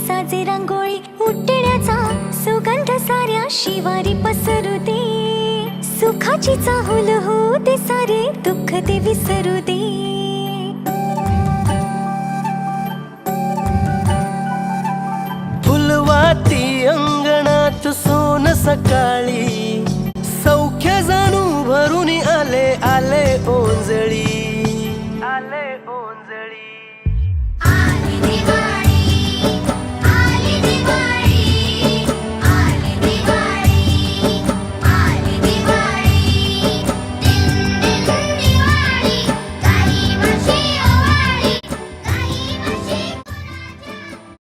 दिवसाची रंगोळी उठण्याचा सुगंध साऱ्या शिवारी पसरू दे. सुखाची चाहूल हो ते सारे दुःख ते विसरू दे. फुलवाती अंगणात सोन सकाळी सौख्य जाणू भरून आले आले ओंजळी. आले ओंजळी.